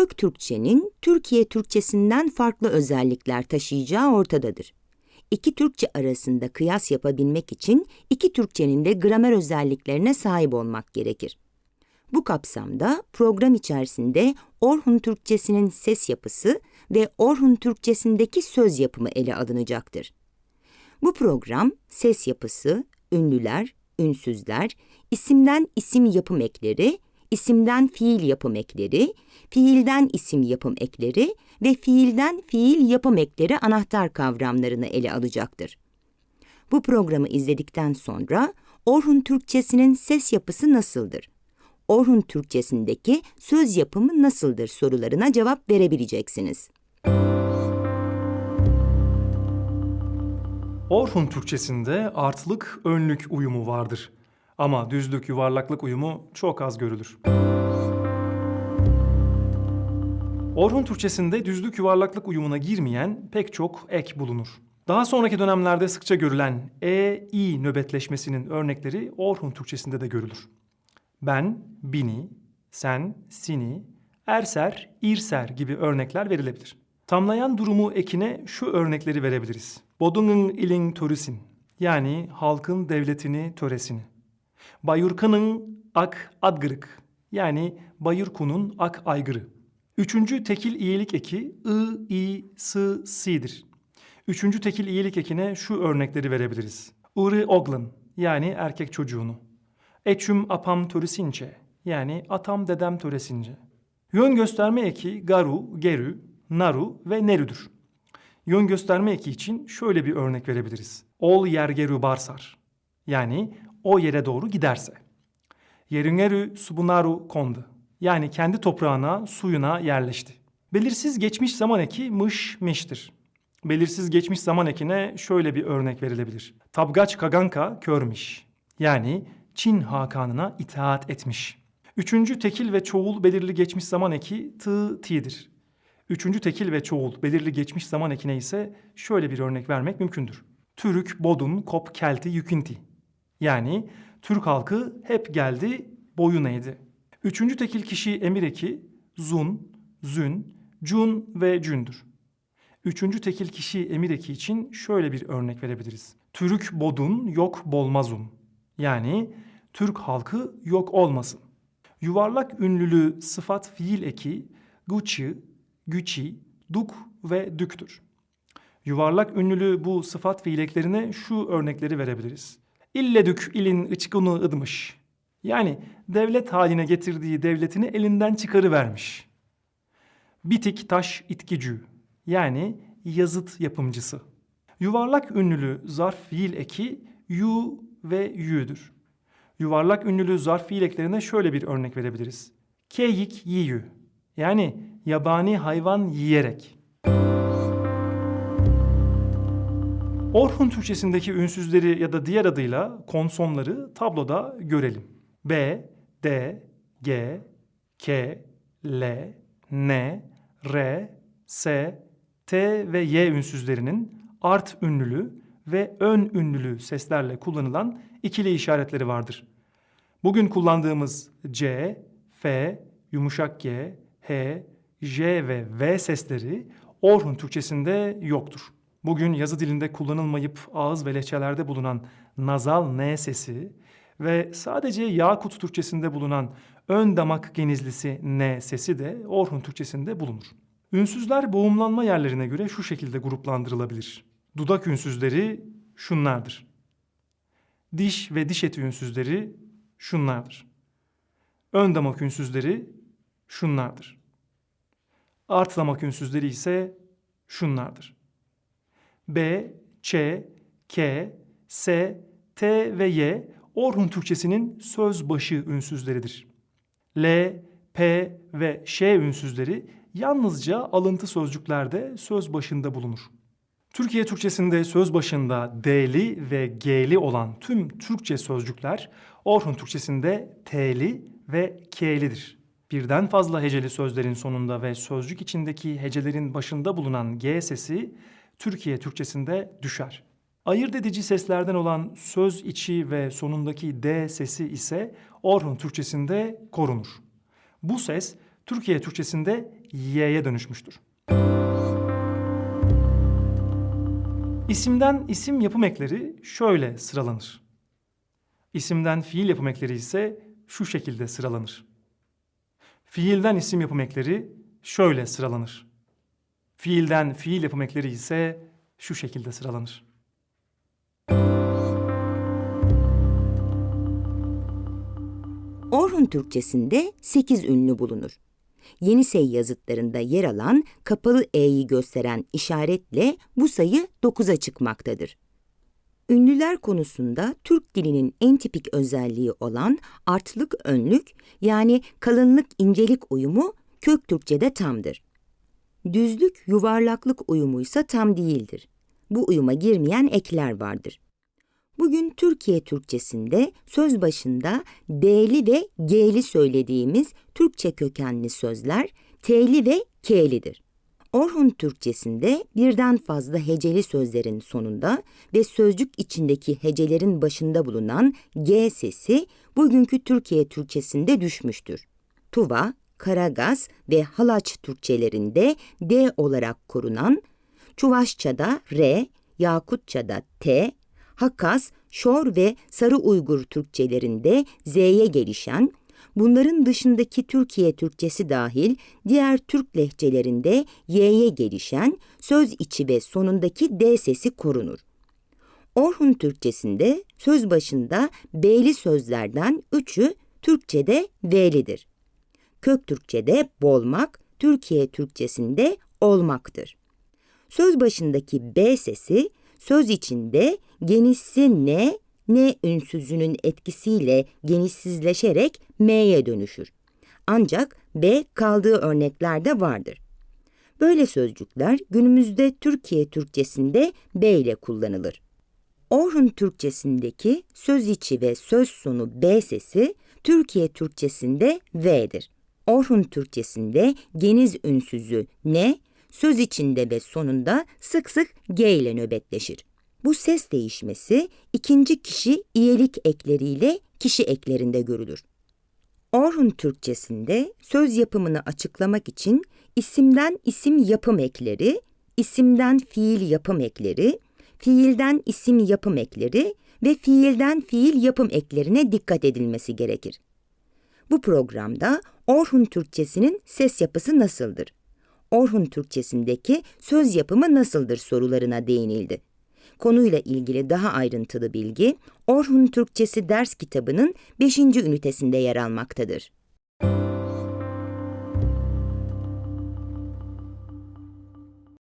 Kök Türkçenin Türkiye Türkçesinden farklı özellikler taşıyacağı ortadadır. İki Türkçe arasında kıyas yapabilmek için iki Türkçenin de gramer özelliklerine sahip olmak gerekir. Bu kapsamda program içerisinde Orhun Türkçesinin ses yapısı ve Orhun Türkçesindeki söz yapımı ele alınacaktır. Bu program ses yapısı, ünlüler, ünsüzler, isimden isim yapım ekleri, isimden fiil yapım ekleri, fiilden isim yapım ekleri ve fiilden fiil yapım ekleri anahtar kavramlarını ele alacaktır. Bu programı izledikten sonra Orhun Türkçesinin ses yapısı nasıldır? Orhun Türkçesindeki söz yapımı nasıldır sorularına cevap verebileceksiniz. Orhun Türkçesinde artlık önlük uyumu vardır. Ama düzlük yuvarlaklık uyumu çok az görülür. Orhun Türkçesinde düzlük yuvarlaklık uyumuna girmeyen pek çok ek bulunur. Daha sonraki dönemlerde sıkça görülen e-i nöbetleşmesinin örnekleri Orhun Türkçesinde de görülür. Ben, bini, sen, sini, erser, irser gibi örnekler verilebilir. Tamlayan durumu ekine şu örnekleri verebiliriz. Bodunun ilin törüsin yani halkın devletini töresini. Bayurkanın ak adgırık yani Bayurkun'un ak aygırı. Üçüncü tekil iyilik eki ı, i, sı, si'dir. Üçüncü tekil iyilik ekine şu örnekleri verebiliriz. Uri oglın yani erkek çocuğunu. Eçüm apam töresince yani atam dedem töresince. Yön gösterme eki garu, gerü, naru ve nerüdür. Yön gösterme eki için şöyle bir örnek verebiliriz. Ol yergerü barsar. Yani o yere doğru giderse. Yerüngerü subunaru kondu. Yani kendi toprağına, suyuna yerleşti. Belirsiz geçmiş zaman eki mış miştir. Belirsiz geçmiş zaman ekine şöyle bir örnek verilebilir. Tabgaç kaganka körmiş. Yani Çin Hakan'ına itaat etmiş. Üçüncü tekil ve çoğul belirli geçmiş zaman eki tı ti'dir. Üçüncü tekil ve çoğul belirli geçmiş zaman ekine ise şöyle bir örnek vermek mümkündür. Türk, Bodun, Kop, Kelti, Yükünti. Yani Türk halkı hep geldi, boyun eğdi. Üçüncü tekil kişi emir eki zun, zün, cun ve cündür. Üçüncü tekil kişi emir eki için şöyle bir örnek verebiliriz. Türk bodun yok bolmazun. Yani Türk halkı yok olmasın. Yuvarlak ünlülü sıfat fiil eki guçi, güçi, duk ve düktür. Yuvarlak ünlülü bu sıfat fiil eklerine şu örnekleri verebiliriz. İlledük ilin ıçkunu ıdmış. Yani devlet haline getirdiği devletini elinden çıkarıvermiş. Bitik taş itkicü yani yazıt yapımcısı. Yuvarlak ünlülü zarf fiil eki yu ve yü'dür. Yuvarlak ünlülü zarf fiil eklerine şöyle bir örnek verebiliriz. Keyik yiyü yani yabani hayvan yiyerek. Orhun Türkçesindeki ünsüzleri ya da diğer adıyla konsonları tabloda görelim. B, D, G, K, L, N, R, S, T ve Y ünsüzlerinin art ünlülü ve ön ünlülü seslerle kullanılan ikili işaretleri vardır. Bugün kullandığımız C, F, yumuşak G, H, J ve V sesleri Orhun Türkçesinde yoktur. Bugün yazı dilinde kullanılmayıp ağız ve lehçelerde bulunan nazal N sesi ve sadece Yakut Türkçesinde bulunan ön damak genizlisi N sesi de Orhun Türkçesinde bulunur. Ünsüzler boğumlanma yerlerine göre şu şekilde gruplandırılabilir. Dudak ünsüzleri şunlardır. Diş ve diş eti ünsüzleri şunlardır. Ön damak ünsüzleri şunlardır. Art damak ünsüzleri ise şunlardır. B, Ç, K, S, T ve Y Orhun Türkçesinin söz başı ünsüzleridir. L, P ve Ş ünsüzleri yalnızca alıntı sözcüklerde söz başında bulunur. Türkiye Türkçesinde söz başında D'li ve G'li olan tüm Türkçe sözcükler Orhun Türkçesinde T'li ve K'lidir. Birden fazla heceli sözlerin sonunda ve sözcük içindeki hecelerin başında bulunan G sesi Türkiye Türkçesinde düşer. Ayırt edici seslerden olan söz içi ve sonundaki D sesi ise Orhun Türkçesinde korunur. Bu ses Türkiye Türkçesinde y'ye dönüşmüştür. İsimden isim yapım ekleri şöyle sıralanır. İsimden fiil yapım ekleri ise şu şekilde sıralanır. Fiilden isim yapım ekleri şöyle sıralanır. Fiilden fiil yapım ekleri ise şu şekilde sıralanır. Orhun Türkçesinde 8 ünlü bulunur. Yenisey yazıtlarında yer alan kapalı e'yi gösteren işaretle bu sayı 9'a çıkmaktadır. Ünlüler konusunda Türk dilinin en tipik özelliği olan artlık önlük yani kalınlık incelik uyumu kök Türkçede tamdır. Düzlük yuvarlaklık uyumu ise tam değildir. Bu uyuma girmeyen ekler vardır. Bugün Türkiye Türkçesinde söz başında D'li ve G'li söylediğimiz Türkçe kökenli sözler T'li ve K'lidir. Orhun Türkçesinde birden fazla heceli sözlerin sonunda ve sözcük içindeki hecelerin başında bulunan G sesi bugünkü Türkiye Türkçesinde düşmüştür. Tuva, Karagaz ve Halaç Türkçelerinde D olarak korunan, Çuvaşça'da R, Yakutça'da T, Hakaz, Şor ve Sarı Uygur Türkçelerinde Z'ye gelişen, bunların dışındaki Türkiye Türkçesi dahil diğer Türk lehçelerinde Y'ye gelişen söz içi ve sonundaki D sesi korunur. Orhun Türkçesinde söz başında B'li sözlerden üçü Türkçede V'lidir. Kök Türkçede bolmak, Türkiye Türkçesinde olmaktır. Söz başındaki B sesi söz içinde genişsi ne, ne ünsüzünün etkisiyle genişsizleşerek m'ye dönüşür. Ancak B kaldığı örneklerde vardır. Böyle sözcükler günümüzde Türkiye Türkçesinde B ile kullanılır. Orhun Türkçesindeki söz içi ve söz sonu B sesi Türkiye Türkçesinde V'dir. Orhun Türkçesinde geniz ünsüzü ne, söz içinde ve sonunda sık sık G ile nöbetleşir. Bu ses değişmesi ikinci kişi iyelik ekleriyle kişi eklerinde görülür. Orhun Türkçesinde söz yapımını açıklamak için isimden isim yapım ekleri, isimden fiil yapım ekleri, fiilden isim yapım ekleri ve fiilden fiil yapım eklerine dikkat edilmesi gerekir. Bu programda Orhun Türkçesinin ses yapısı nasıldır? Orhun Türkçesindeki söz yapımı nasıldır sorularına değinildi. Konuyla ilgili daha ayrıntılı bilgi Orhun Türkçesi ders kitabının 5. ünitesinde yer almaktadır.